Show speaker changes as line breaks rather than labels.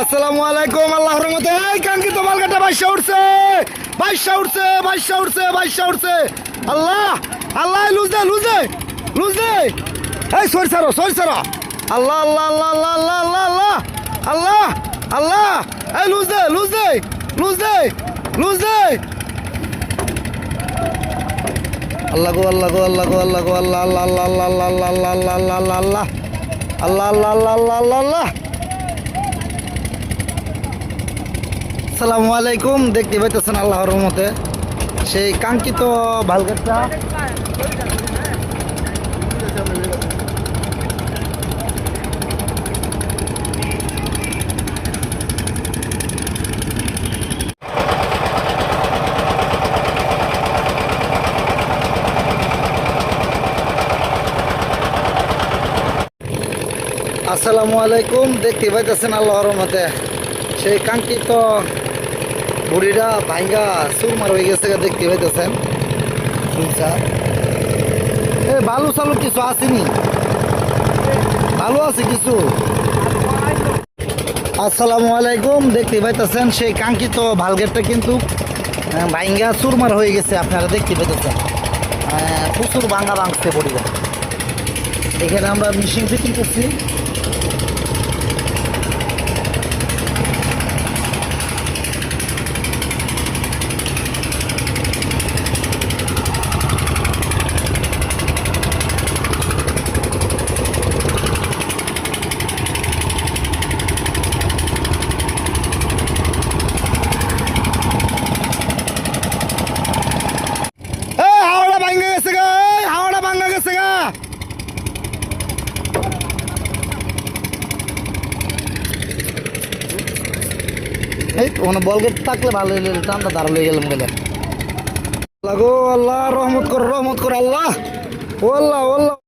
আসসালামু আলাইকুম আল্লাহ রহমতে এই কাঙ্ক্ষিত মালগাটা বাইশা উঠছে বাইশা উঠছে বাইশা উঠছে বাইশা উঠছে আল্লাহ আল্লাহ লুজ দে লুজ দে লুজ দে এই সরি সারো সরি সারো আল্লাহ আল্লাহ আল্লাহ আল্লাহ আল্লাহ আল্লাহ আল্লাহ আল্লাহ এই লুজ দে লুজ দে লুজ দে লুজ দে আল্লাহ গো আল্লাহ গো আল্লাহ গো আল্লাহ গো আল্লাহ আল্লাহ আল্লাহ আল্লাহ আল্লাহ আল্লাহ আল্লাহ আল্লাহ আল্লাহ আল্লাহ আল্লাহ আল্লাহ আল্লাহ আল্লাহ আল্লাহ আল্লাহ আসসালামু আলাইকুম, দেখতে পাইতেছেন আল্লাহর রহমতে। সেই কাঙ্ক্ষিত ভালগাটটা আসসালামু আলাইকুম, দেখতে পাইতেছেন আল্লাহর রহমতে। সেই কাঙ্ক্ষিত বুড়িটা ভাঙ্গা সুরমার হয়ে গেছে দেখতে পাইতেছেন? এ বালু সালু কিছু আসেনি? ভালো আছে কিছু? আসসালামু আলাইকুম দেখতে পাইতেছেন? সেই কাঙ্ক্ষিত ভালগেটটা কিন্তু আহ, ভাঙ্গা সুরমার হয়ে গেছে আপনারা দেখতে পাইতেছেন। আহ, প্রচুর ভাঙ্গা ভাঙছে বড়িটা। এখানে আমরা মেশিন ফিটিং করছি এই হাওড়া ভাঙ্গা গেছে গা এই হাওড়া ভাঙ্গা গেছে গা এই মানে বল গেট থাকলে ভালো টানটা দাঁড়ালে গেলাম গেলে। লাগো আল্লাহ, রহমত কর রহমত কর আল্লাহ, ও আল্লাহ।